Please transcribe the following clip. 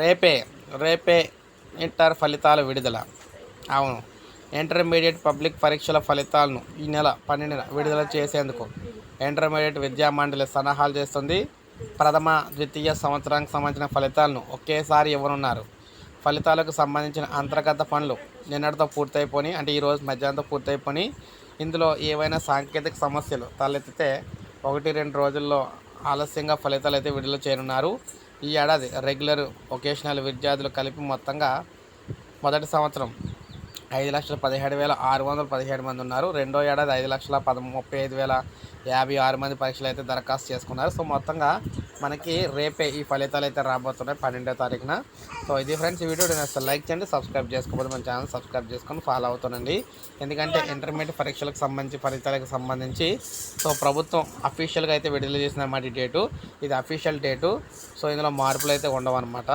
రేపే రేపే ఇంటర్ ఫలితాల విడుదల. అవును ఇంటర్మీడియట్ పబ్లిక్ పరీక్షల ఫలితాలను ఈ నెల పన్నెండున విడుదల చేసేందుకు ఇంటర్మీడియట్ విద్యా మండలి సలహాలు చేస్తుంది. ప్రథమ ద్వితీయ సంవత్సరానికి సంబంధించిన ఫలితాలను ఒకేసారి ఇవ్వనున్నారు. ఫలితాలకు సంబంధించిన అంతర్గత పనులు నిన్నటితో పూర్తయిపోయి అంటే ఈరోజు మధ్యాహ్నంతో పూర్తయిపోయి ఇందులో ఏవైనా సాంకేతిక సమస్యలు తలెత్తితే ఒకటి రెండు రోజుల్లో ఆలస్యంగా ఫలితాలు అయితే విడుదల చేయనున్నారు. ఈ ఏడాది రెగ్యులర్ ఒకేషనల్ విద్యార్థులు కలిపి మొత్తంగా మొదటి సంవత్సరం ఐదు లక్షల పదిహేడు వేల ఆరు వందల పదిహేడు మంది ఉన్నారు. రెండో ఏడాది ఐదు లక్షల పద ముప్పై ఐదు వేల యాభై ఆరు మంది పరీక్షలు అయితే దరఖాస్తు చేసుకున్నారు. సో మొత్తంగా మనకి రేపే ఈ ఫలితాలు అయితే రాబోతున్నాయి పన్నెండో తారీఖున. సో ఇది ఫ్రెండ్స్ ఈ వీడియో నేను లైక్ చేయండి సబ్స్క్రైబ్ చేసుకోకపోతే మన ఛానల్ సబ్స్క్రైబ్ చేసుకొని ఫాలో అవుతానండి ఎందుకంటే ఇంటర్మీడియట్ పరీక్షలకు సంబంధించి ఫలితాలకు సంబంధించి సో ప్రభుత్వం అఫీషియల్గా అయితే విడుదల చేసిన మాట ఈ డేటు. ఇది అఫీషియల్ డేటు. సో ఇందులో మార్పులు అయితే ఉండవన్నమాట.